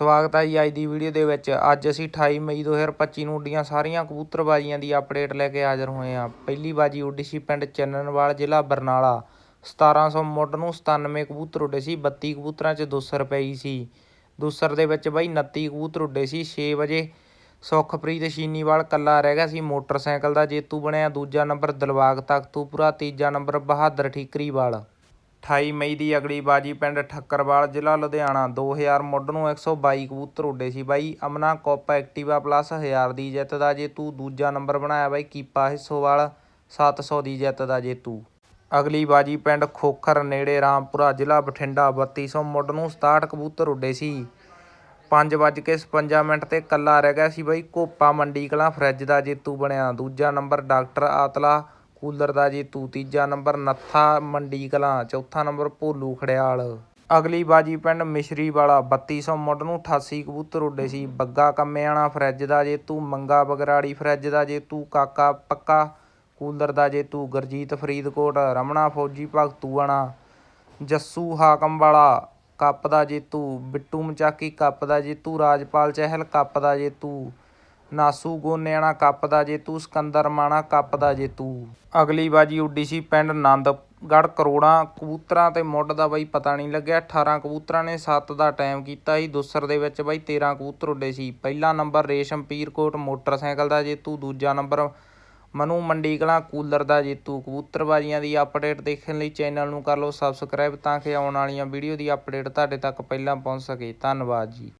ਸਵਾਗਤ ਹੈ ਜੀ ਅੱਜ ਦੀ ਵੀਡੀਓ ਦੇ ਵਿੱਚ। ਅੱਜ ਅਸੀਂ 28 ਮਈ 2025 ਨੂੰ ਉੱਡੀਆਂ ਸਾਰੀਆਂ ਕਬੂਤਰਬਾਜ਼ੀਆਂ ਦੀ ਅਪਡੇਟ ਲੈ ਕੇ ਹਾਜ਼ਰ ਹੋਏ ਹਾਂ। ਪਹਿਲੀ ਬਾਜੀ ਉੱਡੀ ਸੀ ਪਿੰਡ ਚੰਨਣਵਾਲ ਜ਼ਿਲ੍ਹਾ ਬਰਨਾਲਾ। 1700 ਮੁੱਢ ਨੂੰ 97 ਕਬੂਤਰ ਉੱਡੇ ਸੀ 32 ਕਬੂਤਰਾਂ 'ਚ 200 ਰੁਪਏ ਸੀ। ਦੂਸਰ ਦੇ ਵਿੱਚ ਬਾਈ 29 ਕਬੂਤਰ ਉੱਡੇ ਸੀ 6 ਵਜੇ ਸੁਖਪ੍ਰੀਤ ਸ਼ੀਨੀਵਾਲ ਕੱਲਾ ਰਹਿ ਗਿਆ ਸੀ ਮੋਟਰਸਾਈਕਲ ਦਾ ਜੇਤੂ ਬਣਿਆ। ਦੂਜਾ ਨੰਬਰ ਦਿਲਬਾਗ ਤਖਤੂਪੁਰਾ, ਤੀਜਾ ਨੰਬਰ ਬਹਾਦਰ ਠੀਕਰੀਵਾਲ। 28 ਮਈ ਦੀ ਅਗਲੀ ਬਾਜੀ ਪਿੰਡ ਠੱਕਰਵਾਲ, ਜ਼ਿਲ੍ਹਾ ਲੁਧਿਆਣਾ। 2000 ਮੁੱਢ ਨੂੰ 122 ਕਬੂਤਰ ਉੱਡੇ ਸੀ। ਬਾਈ, ਅਮਨਾ ਕੋਪ ਐਕਟਿਵਾ ਪਲੱਸ 1000 ਦੀ ਜਿੱਤ ਦਾ ਜੇਤੂ। ਦੂਜਾ ਨੰਬਰ ਬਣਾਇਆ ਬਾਈ ਕੀਪਾ ਹਿੱਸੋਵਾਲ 700 ਦੀ ਜਿੱਤ ਦਾ ਜੇਤੂ। ਅਗਲੀ ਬਾਜੀ ਪਿੰਡ ਖੋਖਰ, ਨੇੜੇ ਰਾਮਪੁਰਾ, ਜ਼ਿਲ੍ਹਾ ਬਠਿੰਡਾ। 3200 ਮੁੱਢ ਨੂੰ 67 ਕਬੂਤਰ ਉੱਡੇ ਸੀ। 5:56 ਮਿੰਟ ਤੇ ਕੱਲਾ ਰਹਿ ਗਿਆ ਸੀ ਬਾਈ ਕੋਪਾ ਮੰਡੀ ਕਲਾਂ। ਫਰਿੱਜ ਦਾ ਜੇਤੂ ਬਣਿਆ। ਦੂਜਾ ਨੰਬਰ ਡਾਕਟਰ ਆਤਲਾ ਕੂਲਰ ਦਾ ਜੇਤੂ ਤੀਜਾ ਨੰਬਰ ਨੱਥਾ ਮੰਡੀ ਕਲਾਂ ਚੌਥਾ ਨੰਬਰ ਭੋਲੂ ਖੜਿਆਲ। ਅਗਲੀ ਬਾਜੀ ਪਿੰਡ ਮਿਸ਼ਰੀ ਵਾਲਾ 3200 ਮੁੱਢ ਨੂੰ 88 ਕਬੂਤਰ ਉੱਡੇ ਸੀ। ਬੱਗਾ ਕੰਮਿਆਣਾ ਫਰਿੱਜ ਦਾ ਜੇਤੂ ਮੰਗਾ ਬਗਰਾੜੀ ਫਰਿੱਜ ਦਾ ਜੇਤੂ ਕਾਕਾ ਪੱਕਾ ਕੂਲਰ ਦਾ ਜੇਤੂ ਗੁਰਜੀਤ ਫਰੀਦਕੋਟ, ਰਮਣਾ ਫੌਜੀ ਭਗਤੂਆਣਾ ਜੱਸੂ ਹਾਕਮ ਵਾਲਾ, ਕੱਪ ਦਾ ਜੇਤੂ ਬਿੱਟੂ ਮਚਾਕੀ ਕੱਪ ਦਾ ਜੇਤੂ ਰਾਜਪਾਲ ਚਹਿਲ ਕੱਪ ਦਾ ਜੇਤੂ ਨਾਸੂ ਗੋਨਿਆਣਾ ਕੱਪ ਦਾ ਜੇਤੂ ਸਿਕੰਦਰ ਮਾਣਾ ਕੱਪ ਦਾ ਜੇਤੂ ਅਗਲੀ ਬਾਜੀ ਉੱਡੀ ਸੀ ਪਿੰਡ ਆਨੰਦਗੜ੍ਹ ਕਰੋੜਾਂ ਕਬੂਤਰਾਂ ਤੇ ਮੁੱਢ ਦਾ ਬਾਈ ਪਤਾ ਨਹੀਂ ਲੱਗਿਆ। 18 ਕਬੂਤਰਾਂ ਨੇ 7 ਦਾ ਟਾਈਮ ਕੀਤਾ ਸੀ। ਦੂਸਰ ਦੇ ਵਿੱਚ ਬਾਈ 13 ਕਬੂਤਰ ਉੱਡੇ ਸੀ। ਪਹਿਲਾ ਨੰਬਰ ਰੇਸ਼ਮ ਪੀਰਕੋਟ ਮੋਟਰਸਾਈਕਲ ਦਾ ਜੇਤੂ ਦੂਜਾ ਨੰਬਰ ਮਨੂ ਮੰਡੀ ਕਲਾਂ ਕੂਲਰ ਦਾ ਜੇਤੂ ਕਬੂਤਰਬਾਜ਼ੀਆਂ ਦੀ ਅਪਡੇਟ ਦੇਖਣ ਲਈ ਚੈਨਲ ਨੂੰ ਕਰ ਲਓ ਸਬਸਕ੍ਰਾਈਬ ਤਾਂ ਕਿ ਆਉਣ ਵਾਲੀਆਂ ਵੀਡੀਓ ਦੀ ਅਪਡੇਟ ਤੁਹਾਡੇ ਤੱਕ ਪਹਿਲਾਂ ਪਹੁੰਚ ਸਕੇ। ਧੰਨਵਾਦ ਜੀ।